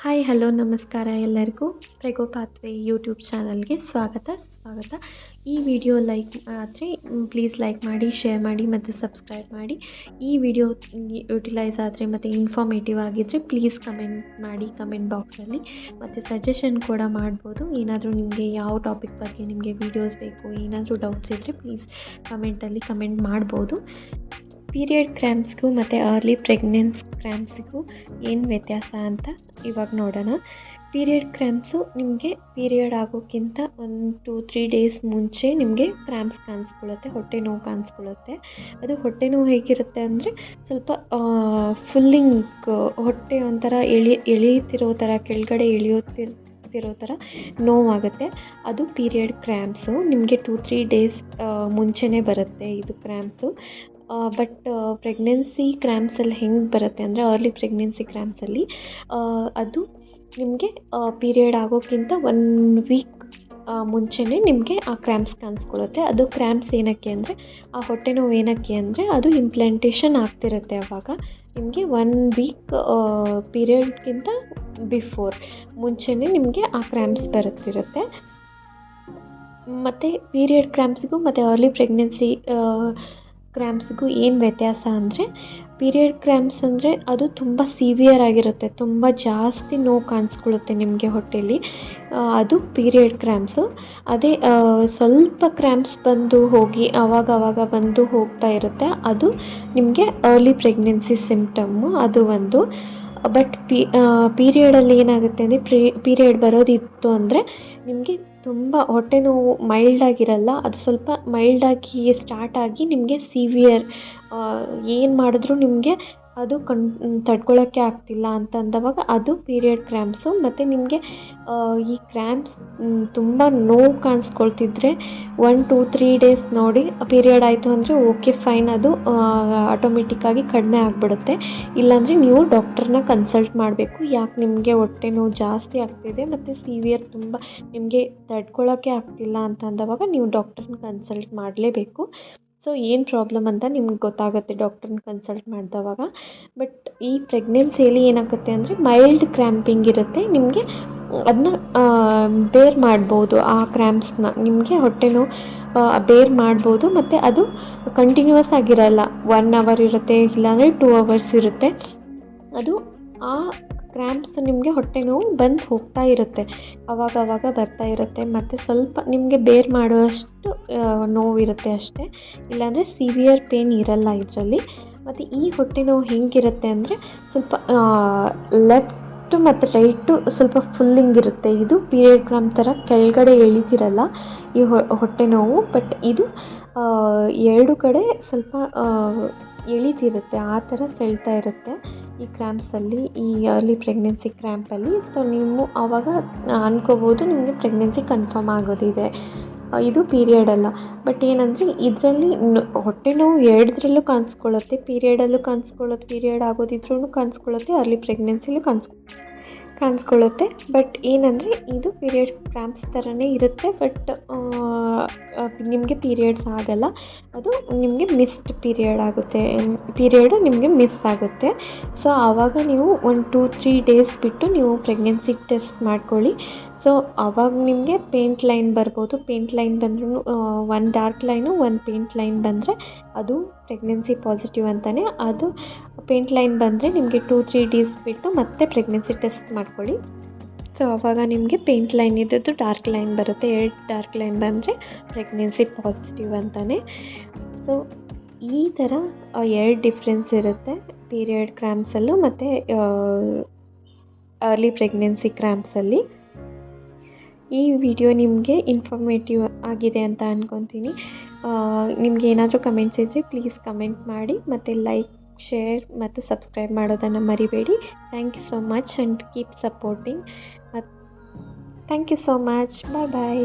Hi, hello, ನಮಸ್ಕಾರ ಎಲ್ಲರಿಗೂ. ಪ್ರೆಗೋ pathway YouTube ಚಾನಲ್ಗೆ ಸ್ವಾಗತ. ಸ್ವಾಗತ. ಈ ವಿಡಿಯೋ ಲೈಕ್ ಆದರೆ ಪ್ಲೀಸ್ ಲೈಕ್ ಮಾಡಿ, ಶೇರ್ ಮಾಡಿ ಮತ್ತು ಸಬ್ಸ್ಕ್ರೈಬ್ ಮಾಡಿ. ಈ ವಿಡಿಯೋ ಯುಟಿಲೈಸ್ ಆದರೆ ಮತ್ತು ಇನ್ಫಾರ್ಮೇಟಿವ್ ಆಗಿದ್ದರೆ ಪ್ಲೀಸ್ ಕಮೆಂಟ್ ಮಾಡಿ, ಕಮೆಂಟ್ ಬಾಕ್ಸಲ್ಲಿ. ಮತ್ತು ಸಜೆಷನ್ ಕೂಡ ಮಾಡ್ಬೋದು. ಏನಾದರೂ ನಿಮಗೆ ಯಾವ ಟಾಪಿಕ್ ಬಗ್ಗೆ ನಿಮಗೆ ವೀಡಿಯೋಸ್ ಬೇಕು, ಏನಾದರೂ ಡೌಟ್ಸ್ ಇದ್ದರೆ ಪ್ಲೀಸ್ ಕಮೆಂಟಲ್ಲಿ ಕಮೆಂಟ್ ಮಾಡ್ಬೋದು. ಪೀರಿಯಡ್ ಕ್ರ್ಯಾಂಪ್ಸ್ಗೂ ಮತ್ತು ಅರ್ಲಿ ಪ್ರೆಗ್ನೆನ್ಸ್ ಕ್ರ್ಯಾಂಪ್ಸ್ಗೂ ಏನು ವ್ಯತ್ಯಾಸ ಅಂತ ಇವಾಗ ನೋಡೋಣ. ಪೀರಿಯಡ್ ಕ್ರ್ಯಾಂಪ್ಸು ನಿಮಗೆ ಪೀರಿಯಡ್ ಆಗೋಕ್ಕಿಂತ ಒಂದು ಟೂ, ತ್ರೀ ಡೇಸ್ ಮುಂಚೆ ನಿಮಗೆ ಕ್ರ್ಯಾಂಪ್ಸ್ ಕಾಣಿಸ್ಕೊಳ್ಳುತ್ತೆ, ಹೊಟ್ಟೆ ನೋವು ಕಾಣಿಸ್ಕೊಳ್ಳುತ್ತೆ. ಅದು ಹೊಟ್ಟೆ ನೋವು ಹೇಗಿರುತ್ತೆ ಅಂದರೆ ಸ್ವಲ್ಪ ಫುಲ್ಲಿಂಗ್ ಹೊಟ್ಟೆ ಒಂಥರ ಎಳಿ, ಎಳೀತಿರೋ ಥರ, ಕೆಳಗಡೆ ಎಳೆಯುತ್ತಿರ್ತಿರೋ ಥರ ನೋವಾಗುತ್ತೆ. ಅದು ಪೀರಿಯಡ್ ಕ್ರ್ಯಾಂಪ್ಸು. ನಿಮಗೆ ಟೂ, ತ್ರೀ ಡೇಸ್ ಮುಂಚೆನೇ ಬರುತ್ತೆ ಇದು ಕ್ರ್ಯಾಂಪ್ಸು. ಬಟ್ ಪ್ರೆಗ್ನೆನ್ಸಿ ಕ್ರ್ಯಾಮ್ಸಲ್ಲಿ ಹೆಂಗೆ ಬರುತ್ತೆ ಅಂದರೆ ಅರ್ಲಿ ಪ್ರೆಗ್ನೆನ್ಸಿ ಕ್ರ್ಯಾಮ್ಸಲ್ಲಿ ಅದು ನಿಮಗೆ ಪೀರಿಯಡ್ ಆಗೋಕ್ಕಿಂತ ಒನ್ ವೀಕ್ ಮುಂಚೆನೇ ನಿಮಗೆ ಆ ಕ್ರ್ಯಾಮ್ಸ್ ಕಾಣಿಸ್ಕೊಳ್ಳುತ್ತೆ. ಅದು ಕ್ರ್ಯಾಂಪ್ಸ್ ಏನಕ್ಕೆ ಅಂದರೆ, ಆ ಹೊಟ್ಟೆ ನೋವು ಏನಕ್ಕೆ ಅಂದರೆ ಅದು ಇಂಪ್ಲಾಂಟೇಷನ್ ಆಗ್ತಿರುತ್ತೆ ಆವಾಗ ನಿಮಗೆ ಒನ್ ವೀಕ್ ಪೀರಿಯಡ್ಗಿಂತ ಬಿಫೋರ್ ಮುಂಚೆನೇ ನಿಮಗೆ ಆ ಕ್ರ್ಯಾಂಪ್ಸ್ ಬರುತ್ತಿರುತ್ತೆ. ಮತ್ತು ಪೀರಿಯಡ್ ಕ್ರ್ಯಾಂಪ್ಸ್ಗೂ ಮತ್ತು ಅರ್ಲಿ ಪ್ರೆಗ್ನೆನ್ಸಿ ಕ್ರ್ಯಾಂಪ್ಸ್ಗೂ ಏನು ವ್ಯತ್ಯಾಸ ಅಂದರೆ ಪೀರಿಯಡ್ ಕ್ರ್ಯಾಂಪ್ಸ್ ಅಂದರೆ ಅದು ತುಂಬ ಸಿವಿಯರ್ ಆಗಿರುತ್ತೆ. ತುಂಬ ಜಾಸ್ತಿ ನೋವು ಕಾಣಿಸ್ಕೊಳ್ಳುತ್ತೆ ನಿಮಗೆ ಹೊಟ್ಟೆಯಲ್ಲಿ ಅದು ಪೀರಿಯಡ್ ಕ್ರ್ಯಾಂಪ್ಸು ಅದೇ ಸ್ವಲ್ಪ ಕ್ರ್ಯಾಂಪ್ಸ್ ಬಂದು ಹೋಗಿ ಆವಾಗ ಆವಾಗ ಬಂದು ಹೋಗ್ತಾ ಇರುತ್ತೆ. ಅದು ನಿಮಗೆ ಅರ್ಲಿ ಪ್ರೆಗ್ನೆನ್ಸಿ ಸಿಂಪ್ಟಮ್ಮು ಅದು ಒಂದು. ಬಟ್ ಪಿ ಪೀರಿಯಡಲ್ಲಿ ಏನಾಗುತ್ತೆ ಅಂದರೆ ಪ್ರೀ ಪೀರಿಯಡ್ ಬರೋದಿತ್ತು ಅಂದರೆ, ನಿಮಗೆ ತುಂಬ ಹೊಟ್ಟೆ ನೋವು ಮೈಲ್ಡಾಗಿರಲ್ಲ ಅದು ಸ್ವಲ್ಪ ಮೈಲ್ಡಾಗಿ ಸ್ಟಾರ್ಟಾಗಿ ನಿಮಗೆ ಸಿವಿಯರ್ ಏನು ಮಾಡಿದ್ರೂ ನಿಮಗೆ ಅದು ಕಣ್ ತಡ್ಕೊಳ್ಳೋಕ್ಕೆ ಆಗ್ತಿಲ್ಲ ಅಂತಂದವಾಗ ಅದು ಪೀರಿಯಡ್ ಕ್ರ್ಯಾಂಪ್ಸು. ಮತ್ತು ನಿಮಗೆ ಈ ಕ್ರ್ಯಾಂಪ್ಸ್ ತುಂಬ ನೋವು ಕಾಣಿಸ್ಕೊಳ್ತಿದ್ರೆ ಒನ್, ಟೂ, ತ್ರೀ ಡೇಸ್ ನೋಡಿ, ಪೀರಿಯಡ್ ಆಯಿತು ಅಂದರೆ ಓಕೆ, ಫೈನ್. ಅದು ಆಟೋಮೆಟಿಕ್ಕಾಗಿ ಕಡಿಮೆ ಆಗಿಬಿಡುತ್ತೆ. ಇಲ್ಲಾಂದರೆ ನೀವು ಡಾಕ್ಟ್ರನ್ನ ಕನ್ಸಲ್ಟ್ ಮಾಡಬೇಕು. ಯಾಕೆ ನಿಮಗೆ ಹೊಟ್ಟೆ ನೋವು ಜಾಸ್ತಿ ಆಗ್ತಿದೆ ಮತ್ತು ಸಿವಿಯರ್ ತುಂಬ ನಿಮಗೆ ತಡ್ಕೊಳ್ಳೋಕ್ಕೆ ಆಗ್ತಿಲ್ಲ ಅಂತ ಅಂದವಾಗ ನೀವು ಡಾಕ್ಟ್ರನ್ನ ಕನ್ಸಲ್ಟ್ ಮಾಡಲೇಬೇಕು. ಸೊ ಏನು ಪ್ರಾಬ್ಲಮ್ ಅಂತ ನಿಮ್ಗೆ ಗೊತ್ತಾಗುತ್ತೆ ಡಾಕ್ಟ್ರನ್ನ ಕನ್ಸಲ್ಟ್ ಮಾಡಿದವಾಗ. ಬಟ್ ಈ ಪ್ರೆಗ್ನೆನ್ಸಿಯಲ್ಲಿ ಏನಾಗುತ್ತೆ ಅಂದರೆ ಮೈಲ್ಡ್ ಕ್ರ್ಯಾಂಪಿಂಗ್ ಇರುತ್ತೆ. ನಿಮಗೆ ಅದನ್ನ ಬೇರ್ ಮಾಡ್ಬೋದು ಆ ಕ್ರ್ಯಾಂಪ್ಸ್ನ ನಿಮಗೆ ಹೊಟ್ಟೆ ನೋವು ಬೇರ್ ಮಾಡ್ಬೋದು. ಮತ್ತು ಅದು ಕಂಟಿನ್ಯೂಸ್ ಆಗಿರಲ್ಲ. ಒನ್ ಅವರ್ ಇರುತ್ತೆ, ಇಲ್ಲಾಂದರೆ ಟೂ ಅವರ್ಸ್ ಇರುತ್ತೆ. ಅದು ಆ ಕ್ರ್ಯಾಂಪ್ಸ್ ನಿಮಗೆ ಹೊಟ್ಟೆ ನೋವು ಬಂದು ಹೋಗ್ತಾ ಇರುತ್ತೆ. ಅವಾಗ ಅವಾಗ ಬರ್ತಾ ಇರುತ್ತೆ. ಮತ್ತು ಸ್ವಲ್ಪ ನಿಮಗೆ ಬೇರ್ ಮಾಡುವಷ್ಟು ನೋವಿರುತ್ತೆ ಅಷ್ಟೇ. ಇಲ್ಲಾಂದರೆ ಸಿವಿಯರ್ ಪೇನ್ ಇರಲ್ಲ ಇದರಲ್ಲಿ. ಮತ್ತು ಈ ಹೊಟ್ಟೆ ನೋವು ಹೆಂಗಿರುತ್ತೆ ಅಂದರೆ ಸ್ವಲ್ಪ ಲೆಫ್ಟ್ ಮತ್ತು ರೈಟು ಸ್ವಲ್ಪ ಫುಲ್ಲಿಂಗ್ ಇರುತ್ತೆ. ಇದು ಪೀರಿಯಡ್ ಕ್ರಾಮ್ ಥರ ಕೆಳಗಡೆ ಎಳಿತಿರಲ್ಲ ಈ ಹೊಟ್ಟೆ ನೋವು. ಬಟ್ ಇದು ಎರಡು ಕಡೆ ಸ್ವಲ್ಪ ಎಳಿತಿರುತ್ತೆ. ಆ ಥರ ಸೆಳ್ತಾ ಇರುತ್ತೆ. ಈ ಕ್ರ್ಯಾಂಪ್ಸಲ್ಲಿ ಈ ಅರ್ಲಿ ಪ್ರೆಗ್ನೆನ್ಸಿ ಕ್ರ್ಯಾಂಪಲ್ಲಿ ಸೊ ನೀವು ಆವಾಗ ಅನ್ಕೋಬೋದು ನಿಮಗೆ ಪ್ರೆಗ್ನೆನ್ಸಿ ಕನ್ಫರ್ಮ್ ಆಗೋದಿದೆ. ಇದು ಪೀರಿಯಡ್ ಅಲ್ಲ. ಬಟ್ ಏನಂದರೆ, ಇದರಲ್ಲಿ ಹೊಟ್ಟೆ ನೋವು ಎರಡರಲ್ಲೂ ಕಾಣಿಸ್ಕೊಳ್ಳುತ್ತೆ. ಪೀರಿಯಡಲ್ಲೂ ಕಾಣಿಸ್ಕೊಳ್ಳುತ್ತೆ ಪೀರಿಯಡ್ ಆಗೋದಿದ್ರೂ ಕಾಣಿಸ್ಕೊಳ್ಳುತ್ತೆ. ಅರ್ಲಿ ಪ್ರೆಗ್ನೆನ್ಸಿಲೂ ಕಾಣಿಸ್ ಕಾಣಿಸ್ಕೊಳ್ಳುತ್ತೆ. ಬಟ್ ಏನಂದರೆ, ಇದು ಪೀರಿಯಡ್ ಕ್ರ್ಯಾಂಪ್ಸ್ ಥರನೇ ಇರುತ್ತೆ. ಬಟ್ ನಿಮಗೆ ಪೀರಿಯಡ್ಸ್ ಆಗಲ್ಲ. ಅದು ನಿಮಗೆ ಮಿಸ್ಡ್ ಪೀರಿಯಡ್ ಆಗುತ್ತೆ. ಪೀರಿಯಡು ನಿಮಗೆ ಮಿಸ್ ಆಗುತ್ತೆ. ಸೊ ಆವಾಗ ನೀವು ಒಂದು ಟೂ ತ್ರೀ ಡೇಸ್ ಬಿಟ್ಟು ನೀವು ಪ್ರೆಗ್ನೆನ್ಸಿ ಟೆಸ್ಟ್ ಮಾಡ್ಕೊಳ್ಳಿ. ಸೊ ಅವಾಗ ನಿಮಗೆ ಪೇಂಟ್ ಲೈನ್ ಬರ್ಬೋದು. ಪೇಂಟ್ ಲೈನ್ ಬಂದ್ರೂ ಒಂದು ಡಾರ್ಕ್ ಲೈನು ಒಂದು ಪೇಂಟ್ ಲೈನ್ ಬಂದರೆ ಅದು ಪ್ರೆಗ್ನೆನ್ಸಿ ಪಾಸಿಟಿವ್ ಅಂತಲೇ ಅದು ಪೇಂಟ್ ಲೈನ್ ಬಂದರೆ ನಿಮಗೆ ಟೂ ತ್ರೀ ಡೇಸ್ ಬಿಟ್ಟು ಮತ್ತೆ ಪ್ರೆಗ್ನೆನ್ಸಿ ಟೆಸ್ಟ್ ಮಾಡ್ಕೊಳ್ಳಿ. ಸೊ ಆವಾಗ ನಿಮಗೆ ಪೇಂಟ್ ಲೈನ್ ಇದ್ದದ್ದು ಡಾರ್ಕ್ ಲೈನ್ ಬರುತ್ತೆ. ಎರಡು ಡಾರ್ಕ್ ಲೈನ್ ಬಂದರೆ ಪ್ರೆಗ್ನೆನ್ಸಿ ಪಾಸಿಟಿವ್ ಅಂತಲೇ ಸೊ ಈ ಥರ ಎರಡು ಡಿಫ್ರೆನ್ಸ್ ಇರುತ್ತೆ. ಪೀರಿಯಡ್ ಕ್ರ್ಯಾಂಪ್ಸಲ್ಲೂ ಮತ್ತು ಅರ್ಲಿ ಪ್ರೆಗ್ನೆನ್ಸಿ ಕ್ರ್ಯಾಂಪ್ಸಲ್ಲಿ ಈ ವಿಡಿಯೋ ನಿಮಗೆ ಇನ್ಫಾರ್ಮೇಟಿವ್ ಆಗಿದೆ ಅಂತ ಅಂದ್ಕೊತೀನಿ ನಿಮಗೆ ಏನಾದರೂ ಕಮೆಂಟ್ಸ್ ಇದ್ದರೆ ಪ್ಲೀಸ್ ಕಮೆಂಟ್ ಮಾಡಿ, ಮತ್ತು ಲೈಕ್ ಶೇರ್ ಮತ್ತು ಸಬ್ಸ್ಕ್ರೈಬ್ ಮಾಡೋದನ್ನು ಮರಿಬೇಡಿ. Thank you so much and keep supporting ಮತ್ತು thank you so much bye bye